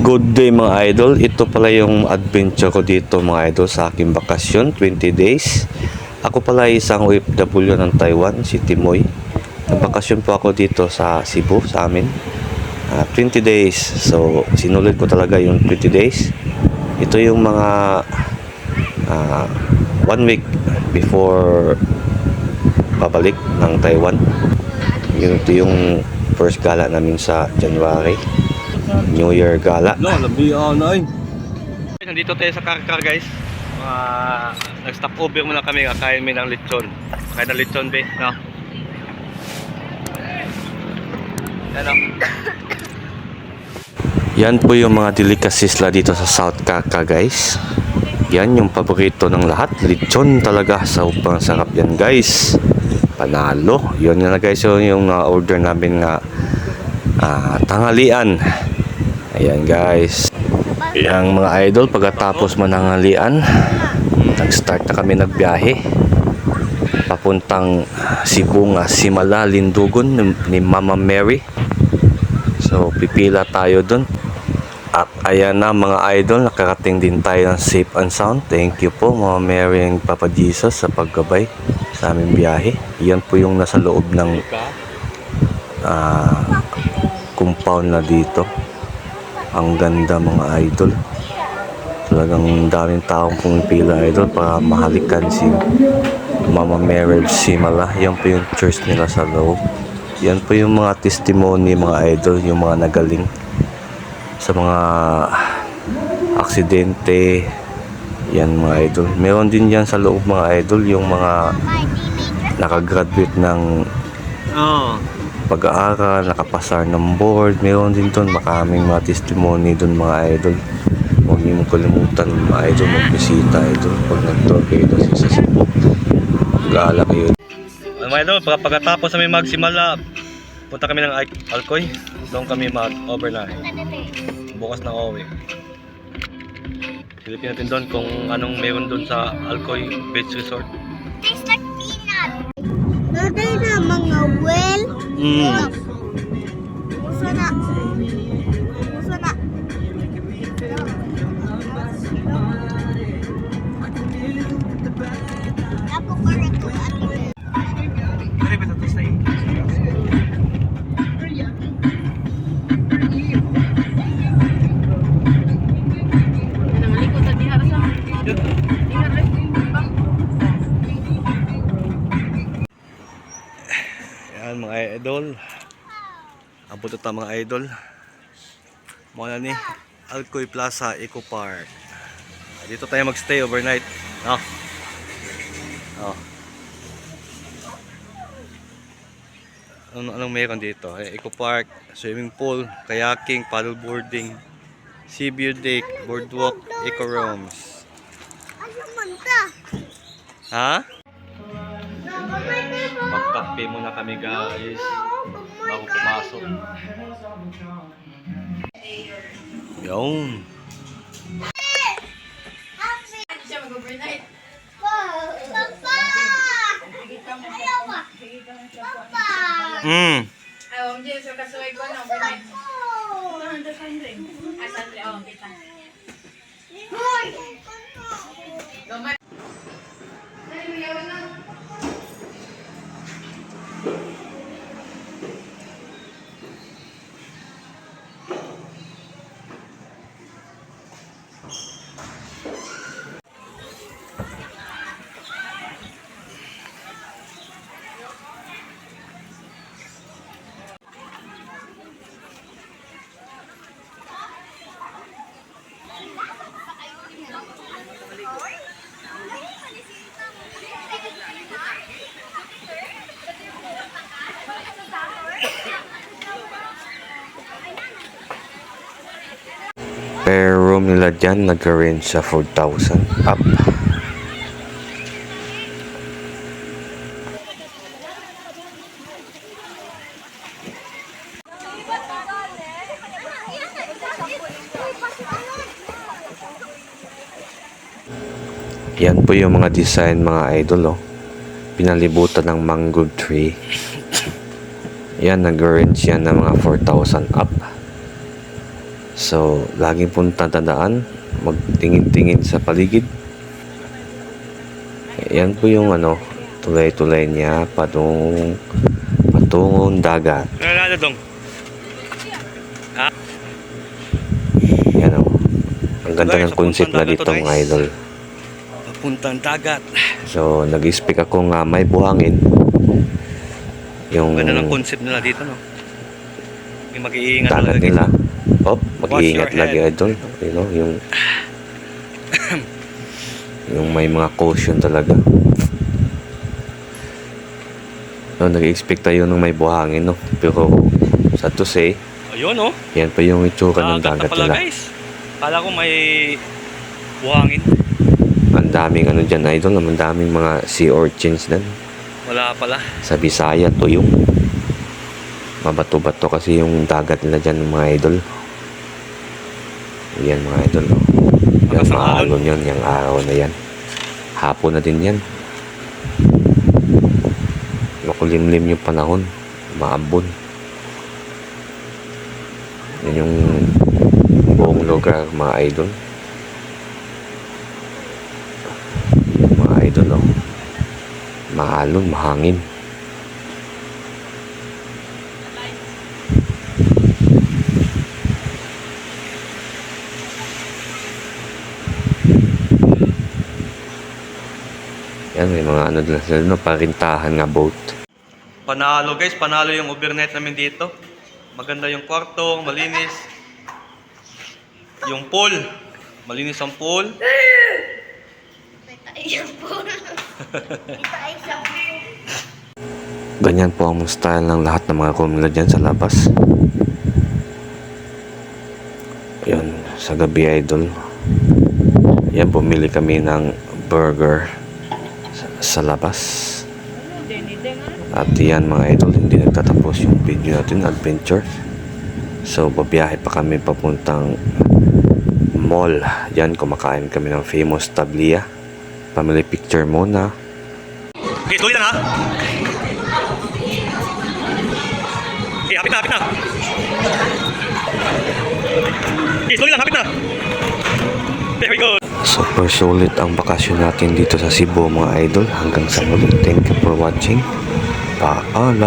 Good day mga idol. Ito pala yung adventure ko dito mga idol sa aking bakasyon, 20 days. Ako pala isang OFW ng Taiwan, si Timoy. Nagbakasyon po ako dito sa Cebu, sa amin. Ah, 20 days. So, sinulit ko talaga yung 20 days. Ito yung mga ah, one week before babalik ng Taiwan. Ito yung first gala namin sa January. New Year gala. No, labi ako na eh. Nandito tayo sa Karkar guys. Mga nag-stop over muna kami kakain mi ng lechon. Kain ng lechon be, no? Ano? Yan po yung mga delicacies la dito sa South Kaka guys. Yan yung paborito ng lahat. Lechon talaga. Sobrang sarap yan guys. Panalo. Yun nga na guys yung, yung uh, order namin nga ah, tanghalian. Ayan guys. Yang mga idol pagkatapos manangalian, nag-start na kami nagbiyahe. Papuntang Cebu nga Simala, Lindugon ni, ni Mama Mary. So pipila tayo dun. At ayan na mga idol, nakarating din tayo ng safe and sound. Thank you po Mama Mary and Papa Jesus sa paggabay sa aming biyahe. Yan po yung nasa loob ng ah, compound na dito. Ang ganda mga idol. Talagang daming taong pumipila idol para mahalikan si Mama Mary Simala. Yan po yung church nila sa loob. Yan po yung mga testimony mga idol, yung mga nagaling sa mga aksidente. Yan mga idol. Meron din yan sa loob mga idol, yung mga nakagraduate ng Oo. Pag-aaral, nakapasar ng board. Meron din doon makaming mga testimony doon mga idol. Huwag niyo mong kalimutan mga idol magbisita idol pag nag-tour kayo doon sa Cebu. Gala kayo. Mga idol, pag- pagkatapos kami magsimala, punta kami ng Al- Alcoy. Doon kami mag-overnight. Bukas na uwi. Silipin natin doon kung anong meron doon sa Alcoy Beach Resort. Tastes like peanut. Lagay na mga 嗯。Yan mga idol. Abot ito mga idol. Na ni Alcoy Plaza Eco Park. Dito tayo magstay overnight. No? Oh. Ano anong meron dito? Eh, Eco Park, swimming pool, kayaking, paddleboarding, sea view deck, boardwalk, eco rooms. Ano man ta? Ha? Magkape muna kami guys bago pumasok. Ayaw? Papa! Mm. Ay, om Jim, so kasuway ko na overnight. Oh! Ay, sandri, oh, kita. Hoy! Room nila dyan, nag-range sa 4,000 up. Yan po yung mga design mga idol oh. Pinalibutan ng mango tree. Yan, nag-range yan ng mga 4,000 up. So, laging pong tatandaan, magtingin-tingin sa paligid. Yan po yung ano, tulay-tulay niya patungong patungong dagat. Ano dong? Yan o. Ang ganda ng concept na dito to, mga idol. Papuntang dagat. So, nag-speak ako nga may buhangin. Yung Ganda ng concept nila dito, no? Yung mag-iingat talaga. nila. Oh, mag-iingat lagi idol. You know, yung yung may mga caution talaga. No, nag-expect tayo ng may buhangin, no? Pero, sa to say, Ayun, oh. yan pa yung itsura ng Dagat pala, nila. guys. Kala ko may buhangin. Ang daming ano dyan, idol. Ang daming mga sea urchins din. Wala pala. Sa Bisaya, tuyong. Mabato-bato kasi yung dagat nila dyan, mga idol. Yan, mga idol. Yan, Hanggang sa maalon yun, yung araw na yan. Hapon na din yan. Makulimlim yung panahon. Maambon. Yan yung buong lugar, mga idol. Yung mga idol, oh. Maalon, mahangin. Yan, may mga ano din sila, no, parintahan nga boat. Panalo, guys. Panalo yung overnight namin dito. Maganda yung kwarto, malinis. Yung pool. Malinis ang pool. Ganyan po ang style ng lahat ng mga kumila dyan sa labas. Yan, sa gabi idol. Yan, bumili kami ng burger sa, labas. At yan mga idol, hindi nagtatapos yung video natin, adventure. So, babiyahe pa kami papuntang mall. Yan, kumakain kami ng famous tablia. Family picture muna. Okay, tuloy lang ha. Okay, hapit na, hapit na. Okay, tuloy lang, hapit na. There we go. Super sulit ang bakasyon natin dito sa Cebu mga idol. Hanggang sa muli. Thank you for watching. Paalam!